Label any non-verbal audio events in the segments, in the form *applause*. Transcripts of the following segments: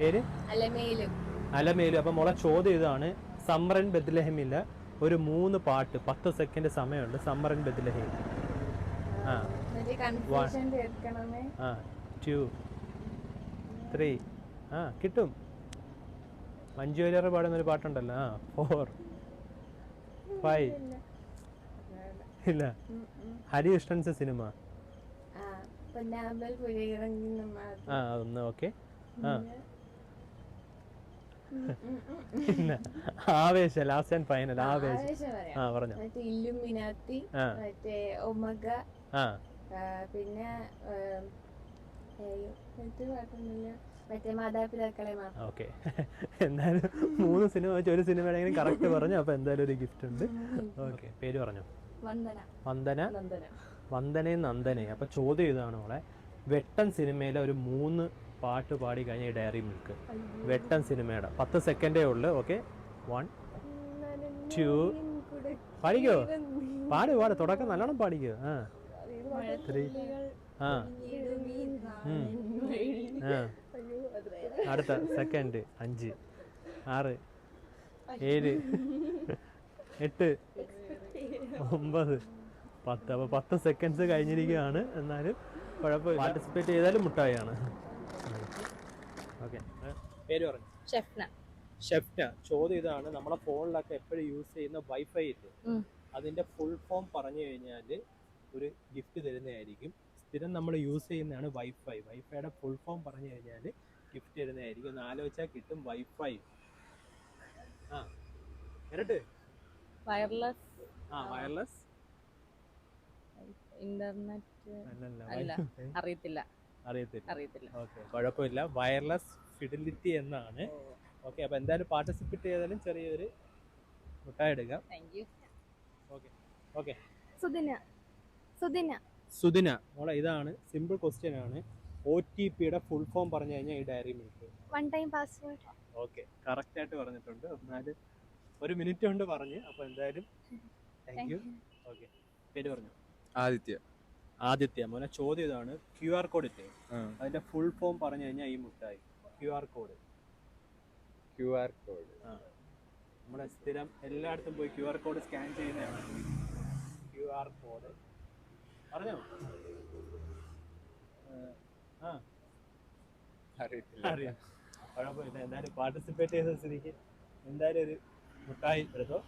പേര്? അലമേലു. അപ്പൊ മോളെ ചോദ്യം ഇതാണ്. സമ്മറൻ ബദ്ലഹമില്ല ഒരു മൂന്ന് പാട്ട് പത്ത് സെക്കൻഡ് സമയമുണ്ട്. സമ്മറൻ ബദ്ലഹേം. ആ. ആ. ടു ത്രീ ആ കിട്ടും. മഞ്ജു വാര്യർ പാടുന്ന ഒരു പാട്ടുണ്ടല്ലോ. ആ ഫോർ ഫൈവ് ഇല്ല. ഹരികൃഷ്ണൻസ് സിനിമ. ആ ഒന്ന് ഓക്കെ ആ. ഇല്ല ആവേശ ലാസ്റ്റ് ആൻഡ് ഫൈനൽ ആവേശ. ആ പറഞ്ഞു. ഇല്ലുമിനാത്തി. മറ്റേ ഒമഗ പിന്നെ മറ്റേ മാതാപിതാക്കളെ ഓക്കെ. എന്തായാലും മൂന്ന് സിനിമ വെച്ച് ഒരു സിനിമയുടെ കറക്റ്റ് പറഞ്ഞു. അപ്പൊ എന്തായാലും ഒരു ഗിഫ്റ്റ് ഉണ്ട്. ഓക്കെ പേര് പറഞ്ഞു? വന്ദന? വന്ദന. വന്ദനയും നന്ദനയും. അപ്പൊ ചോദ്യം ഇതാണ് മോളെ. വെട്ടൻ സിനിമയിലെ ഒരു മൂന്ന് പാട്ട് പാടി കഴിഞ്ഞ ഡയറി മിൽക്ക്. വെട്ടൻ സിനിമയുടെ. പത്ത് സെക്കൻഡേ ഉള്ളു ഓക്കെ? വൺ ടു പാടിക്കോ? പാടി പാട്. തുടക്കം നല്ലോണം പാടിക്കോ. ആ. ത്രീ ആ. അടുത്ത സെക്കൻഡ് അഞ്ച് ആറ് ഏഴ് എട്ട് ഒമ്പത് പത്ത്. അപ്പോൾ പത്ത് സെക്കൻഡ്സ് കഴിഞ്ഞിരിക്കുകയാണ്. എന്നാലും കുഴപ്പമില്ല. പാർട്ടിസിപ്പേറ്റ് ചെയ്താലും മുട്ടായാണ് ഓക്കെ. പേര് പറഞ്ഞു? ഷെഫ്ന. ഷെഫ്ന. ചോദ്യം ഇതാണ്. നമ്മളെ ഫോണിലൊക്കെ എപ്പോഴും യൂസ് ചെയ്യുന്ന വൈഫൈ ഇല്ലേ? അതിന്റെ ഫുൾ ഫോം പറഞ്ഞു കഴിഞ്ഞാൽ ഒരു ഗിഫ്റ്റ് തരുന്നതായിരിക്കും. സ്ഥിരം നമ്മൾ യൂസ് ചെയ്യുന്നതാണ് വൈഫൈ. വൈഫൈയുടെ ഫുൾ ഫോം പറഞ്ഞു കഴിഞ്ഞാൽ ഗിഫ്റ്റ് തരുന്നതായിരിക്കും. ഒന്ന് ആലോചിച്ചാൽ കിട്ടും വൈഫൈ. ആ. എന്നിട്ട് വയർലെസ്. ആ വയർലെസ്. ഇന്റർനെറ്റ് അല്ലല്ല. അറിയത്തില്ല. അറിയത്തില്ല. അറിയത്തില്ല. ഓക്കെ കുഴപ്പമില്ല. വയർലെസ് ഫിഡിലിറ്റി എന്നാണ്. ഓക്കെ അപ്പൊ എന്തായാലും പാർട്ടിസിപ്പേറ്റ് ചെയ്താലും ചെറിയൊരു മുട്ടായി എടുക്കാം thank you okay okay. Sudina Sudina. Sudina. മോളെ ഇതാണ് സിമ്പിൾ ക്വസ്റ്റ്യൻ ആണ്. ഒ ടി പിയുടെ ഫുൾ ഫോം പറഞ്ഞു കഴിഞ്ഞാൽ ഈ dairy milk one time password okay correct ആയിട്ട് പറഞ്ഞിട്ടുണ്ട്. എന്നാലും ഒരു മിനിറ്റ് കൊണ്ട് പറഞ്ഞു. അപ്പൊ എന്തായാലും താങ്ക് യു ഓക്കെ പേര് പറഞ്ഞു? ആദിത്യ. ആദിത്യ മോനെ ചോദ്യം ഇതാണ് ക്യു ആർ കോഡ് ഇല്ലേ അതിന്റെ ഫുൾ ഫോം പറഞ്ഞു കഴിഞ്ഞാൽ ഈ മുട്ടായി. Q R code Q R code ആ. നമ്മുടെ സ്ഥിരം എല്ലായിടത്തും പോയി ക്യു ആർ കോഡ് സ്കാൻ ചെയ്യുന്നതാണ്. ക്യു ആർ കോഡ് പറഞ്ഞോ? ആ. അറിയത്തില്ല. അറിയാം. കുഴപ്പമില്ല. എന്തായാലും പാർട്ടിസിപ്പേറ്റ് ചെയ്ത സ്ഥിതിക്ക് എന്തായാലും ഒരു മുട്ടായി എടുത്തോ.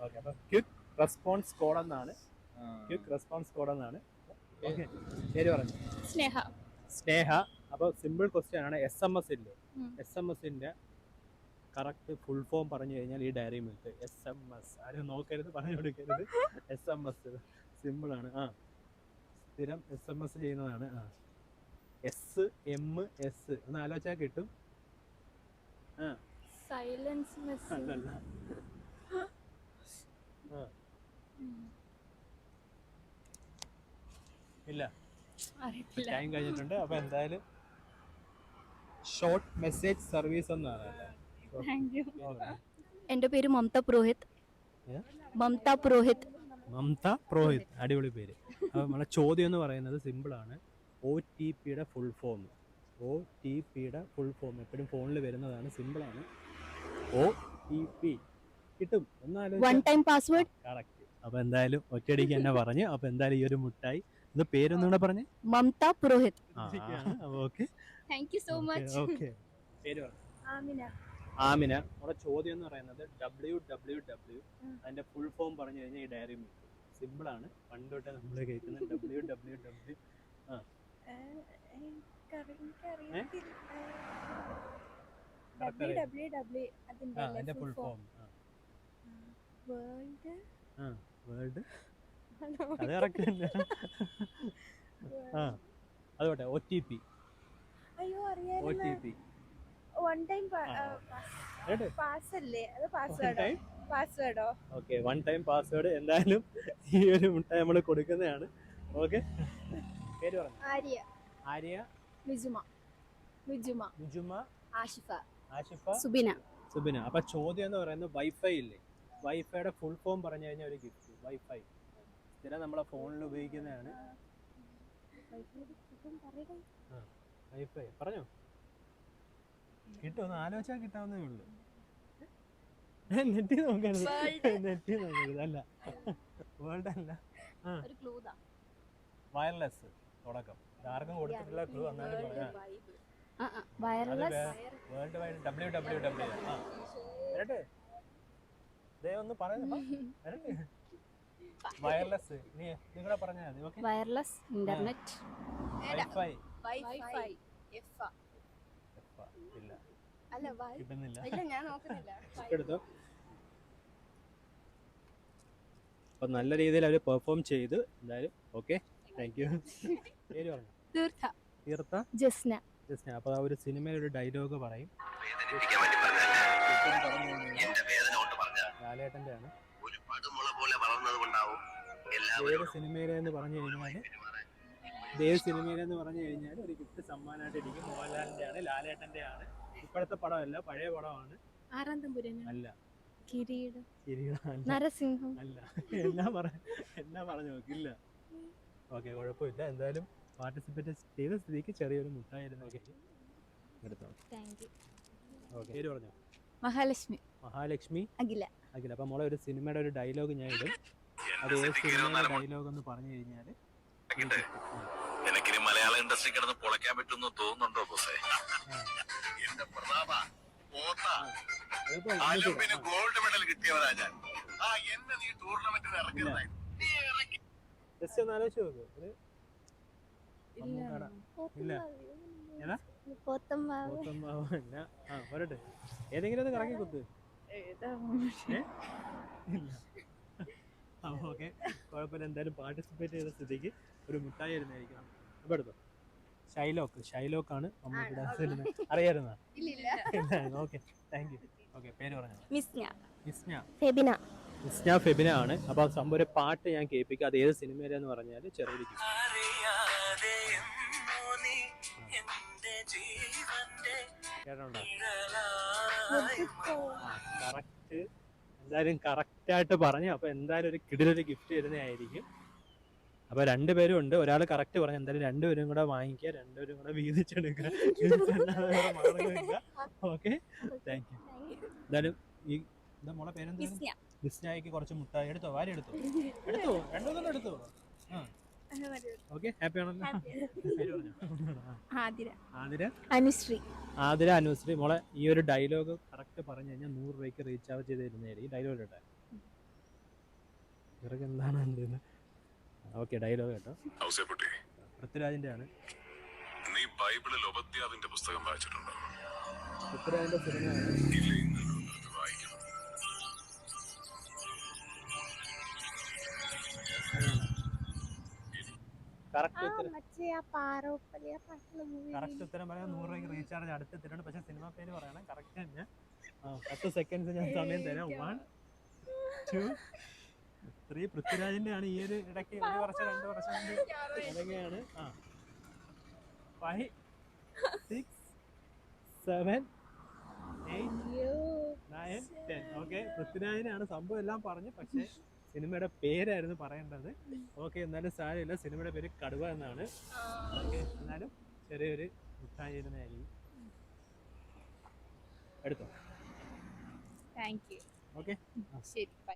ഓക്കെ അപ്പം ക്വിക്ക് റെസ്പോൺസ് കോഡ് എന്നാണ്. ക്വിക്ക് റെസ്പോൺസ് കോഡ് എന്നാണ്. ഓക്കെ പേര് പറഞ്ഞു? സ്നേഹ. സ്നേഹ. അപ്പോൾ സിമ്പിൾ ക്വസ്റ്റ്യൻ ആണ്. എസ് എം എസ് ഇല്ലേ? ഉം. എസ് എം എസിന്റെ കറക്റ്റ് ഫുൾ ഫോം പറഞ്ഞു കഴിഞ്ഞാൽ ഈ dairy milk. S M S ആരും നോക്കരുത് പറഞ്ഞു കൊടുക്കരുത്. എസ് എം എസ് സിമ്പിൾ ആണ്. ആ. സ്ഥിരം എസ് എം എസ് ചെയ്യുന്നതാണ്. ആ. എസ് എം എസ് ഒന്ന് ആലോചിച്ചാൽ കിട്ടും. ആ. സൈലൻസ് അല്ലല്ല ആ. ഇല്ല. ടൈം കഴിഞ്ഞിട്ടുണ്ട്. അപ്പൊ എന്തായാലും ഷോർട്ട് മെസ്സേജ് സർവീസ് എന്നാണ് എന്റെ പേര് മമത പുരോഹിത്? മമത പുരോഹിത്. മമത പുരോഹിത്. അടിപൊളി പേര്. അപ്പോൾ നമ്മളെ ചോദ്യം എന്ന് പറയുന്നത് സിമ്പിൾ ആണ്. ഒ ടി പിയുടെ ഫുൾ ഫോം ഒ ടി പിയുടെ ഫുൾ ഫോം എപ്പോഴും ഫോണിൽ വരുന്നതാണ് സിമ്പിൾ ആണ്. ഒ ടി പി കിട്ടും. വൺ ടൈം പാസ്വേഡ് കറക്റ്റ് അപ്പൊ എന്തായാലും ഒറ്റയടിക്ക് തന്നെ പറഞ്ഞു. അപ്പൊ എന്തായാലും ഈ ഒരു മുട്ടായി ഇത് പേരൊന്നും കൂടെ പറഞ്ഞേ? Mamata Purohit. Okay. Thank you so much okay. പേര് ആമിന. ആമിന. നമ്മുടെ ചോദ്യം എന്ന് പറയുന്നത് ഡബ്ല്യു ഡബ്ല്യു ഡബ്ല്യു അതിന്റെ ഫുൾ ഫോം പറഞ്ഞു കഴിഞ്ഞാൽ ഈ ഡയറി മിൽക്ക് സിമ്പിൾ ആണ്. പണ്ട് തൊട്ടേ നമ്മൾ കേൾക്കുന്നത് ഡബ്ല്യു ഡബ്ല്യു ഡബ്ല്യു ആ. അതിന്റെ ഫുൾ ഫോം വേൾഡ് ആ. വേൾഡ് അത് കറക്റ്റ് തന്നെ. ആ അതുകൊട്ടെ ഒ ടി പി അയ്യോ O T P one time pass അല്ലേ അത് പാസ്വേഡോ പാസ്വേഡോ ഓക്കെ വൺ ടൈം പാസ്വേഡ് എന്തായാലും ഈ ഒരു മുട്ടായി നമ്മൾ കൊടുക്കുന്നതാണ്. ഓക്കെ പേര് പറഞ്ഞു. ആര്യ. ആര്യ. മിജുമ. മിജുമ. മിജുമ. ആഷിഫ. ആഷിഫ. സുബിന. സുബിന. അപ്പൊ ചോദ്യം എന്ന് പറയുന്നത് വൈഫൈ ഇല്ലേ? വൈഫൈയുടെ ഫുൾ ഫോം പറഞ്ഞു കഴിഞ്ഞാൽ ഒരു ഗിഫ്റ്റ് വൈഫൈ സ്ഥിരം നമ്മളെ ഫോണിൽ ഉപയോഗിക്കുന്നതാണ്. വൈഫൈ പറഞ്ഞോ? കിട്ടും ആലോചിച്ചാൽ കിട്ടാവുന്നേ ഉള്ളൂ. നെറ്റി നോക്കരുത് നെറ്റി നോക്കരുത്. അല്ല. വേൾഡ് അല്ല. വയർലെസ് തുടക്കം. ആർക്കും കൊടുത്തിട്ടുള്ള clue wireless world wide W W W ആ. വരട്ടെ. ദേ ഒന്ന് പറയുന്നപ്പോ വരട്ടെ. വയർലെസ് നീ നിങ്ങളെ പറഞ്ഞാൽ മതി okay wireless internet wifi wifi ഇല്ല. അല്ല വൈ കിട്ടുന്നില്ല ഇല്ല ഞാൻ നോക്കുന്നില്ല. *laughs* എടുത്തോ? അപ്പൊ നല്ല രീതിയിൽ അവർ പെർഫോം ചെയ്ത്. എന്തായാലും ഓക്കെ താങ്ക് യു പേര് പറഞ്ഞു? തീർത്ഥ തീർത്ഥ ജസ്ന. ജസ്ന. അപ്പോൾ ആ ഒരു സിനിമയിൽ ഒരു ഡയലോഗ് പറയും. ലാലേട്ടന്റെ വേണ്ടി പറഞ്ഞതല്ല? വേദന കൊണ്ട് പറഞ്ഞ ലാലേട്ടന്റെ ആണ്. പോലെ വളർന്നത് കൊണ്ടാവും എല്ലാവരും സിനിമയിലെന്ന് പറഞ്ഞു കഴിഞ്ഞാൽ ദേവ് സിനിമയിലെന്ന് പറഞ്ഞു കഴിഞ്ഞാൽ ഒരു ഗിഫ്റ്റ് സമ്മാനമായിട്ട് ഇരിക്കും. മോഹൻലാലിന്റെ ആണ് ലാലേട്ടന്റെ ആണ് ഇപ്പോഴത്തെ പടമല്ല പഴയ പടമാണ്. ആറാം തമ്പുരൻ അല്ല. കിരീടം. കിരീടം നരസിംഹം. അല്ല. എന്നാ പറ എന്നാ പറഞ്ഞു നോക്കില്ല ഓക്കെ കുഴപ്പമില്ല. എന്തായാലും പാർട്ടിസിപ്പേറ്റ് ചെയ്ത സ്ഥിതിക്ക് ചെറിയൊരു മുട്ടായിരുന്നു. ഓക്കെ. എടുത്തോ താങ്ക് യു ഓക്കെ പേര് പറഞ്ഞോ? മഹാലക്ഷ്മി. മഹാലക്ഷ്മി. അഖില. അഖില അപ്പം മോളെ ഒരു സിനിമയുടെ ഒരു ഡയലോഗ് ഞാൻ ഇടും. അത് ഏത് സിനിമയുടെ ഡയലോഗ് എന്ന് പറഞ്ഞു കഴിഞ്ഞാൽ നിനക്കിനി മലയാള ഇൻഡസ്ട്രി കിടന്ന് പൊളയ്ക്കാൻ പറ്റുമെന്ന് തോന്നുന്നുണ്ടോ ബോസേ? എന്റെ പ്രതാപ ഗോൾഡ് മെഡൽ കിട്ടിയവരാ ഞാൻ. ആ എന്നെ നീ ടൂർണമെന്റിൽ ഇറക്കുന്നതായി നീ ഇറക്കി ജസ്റ്റ് ഒന്ന് ആലോചിച്ച് നോക്ക്. ഒരു ഇല്ല ഏതാ? പോത്തമ്മാവ്. അല്ല ആ പോരട്ടെ. ഏതെങ്കിലും ഒന്ന് കറങ്ങി കുത്ത് ഓക്കെ. കുഴപ്പമില്ല. എന്തായാലും പാർട്ടിസിപ്പേറ്റ് ചെയ്ത സ്ഥിതിക്ക് ഒരു മുട്ടായി ഇരുന്നായിരിക്കണം അപ്പം എടുത്തോ. ഷൈലോക്ക് അറിയായിരുന്ന? ഓക്കെ. താങ്ക് യു ഓക്കെ പേര് പറഞ്ഞു? മിസ്ന. വിസ്ന ഫെബിന. ഫെബിന ആണ്. അപ്പോൾ ആ സംഭവം ഒരു പാട്ട് ഞാൻ കേൾപ്പിക്കാം. അത് ഏത് സിനിമയിലെന്ന് പറഞ്ഞാൽ ചെറിയൊരു gift. കറക്റ്റ് എന്തായാലും കറക്റ്റ് ആയിട്ട് പറഞ്ഞു. അപ്പൊ എന്തായാലും ഒരു കിടിലൊരു ഗിഫ്റ്റ് തരുന്നതായിരിക്കും. അപ്പൊ രണ്ടുപേരും ഉണ്ട്. ഒരാൾ കറക്റ്റ് പറഞ്ഞു. എന്തായാലും രണ്ടുപേരും കൂടെ വാങ്ങിക്കുക. രണ്ടുപേരും കൂടെ വീതിച്ചെടുക്കുക. ഓക്കെ താങ്ക് യു എന്തായാലും ഈ എന്താ മോളെ പേരെന്താ വിസ്നായിക്ക് കുറച്ച് മുട്ടായി എടുത്തോ? വാരി എടുത്തോ? എടുത്തോ? രണ്ടു തന്നെ എടുത്തോ? ആ. ഓക്കെ ഹാപ്പി ആണല്ലോ? ആതിര? അനുശ്രീ. ആതിര അനുശ്രീ മോളെ ഈ ഒരു ഡയലോഗ് കറക്റ്റ് പറഞ്ഞു കഴിഞ്ഞാൽ നൂറ് രൂപയ്ക്ക് റീചാർജ് ചെയ്ത് ഈ ഡയലോഗ് കേട്ടെ. ഇവർക്ക് എന്താണ് എന്തെന്ന് ഓക്കെ ഡയലോഗ് കേട്ടോ. ഔസേപ്പുട്ടി പൃഥ്വിരാജിന്റെ ആണ്. നീ ബൈബിളിൽ ഉപദ്യാവിന്റെ പുസ്തകം വായിച്ചിട്ടുണ്ടോ? പൃഥ്വിരാജിന്റെ സിനിമയാണ് കറക്റ്റ് ഉത്തരം. കറക്റ്റ് പറയാൻ നൂറ് രൂപയ്ക്ക് റീചാർജ് അടുത്ത് തരണം പക്ഷെ സിനിമ പേര് പറയണം. കറക്റ്റ് തന്നെ. പത്ത് സെക്കൻഡ്സ് ഞാൻ സമയം തരാം. വൺ ടു ത്രീ പൃഥ്വിരാജിന്റെ ആണ് ഈ ഒരു ഇടയ്ക്ക് ഒരു വർഷം രണ്ട് വർഷം ഇറങ്ങിയാണ് ആ. Five six seven eight nine ten okay പൃഥ്വിരാജിനാണ് സംഭവം എല്ലാം പറഞ്ഞു. പക്ഷേ സിനിമയുടെ പേരായിരുന്നു പറയേണ്ടത്. ഓക്കെ എന്നാലും സാരമില്ല. സിനിമയുടെ പേര് കടുവ എന്നാണ്. ഓക്കെ എന്നാലും ചെറിയൊരു മിഠായി എടുത്തോ? താങ്ക് യു ഓക്കെ ശരി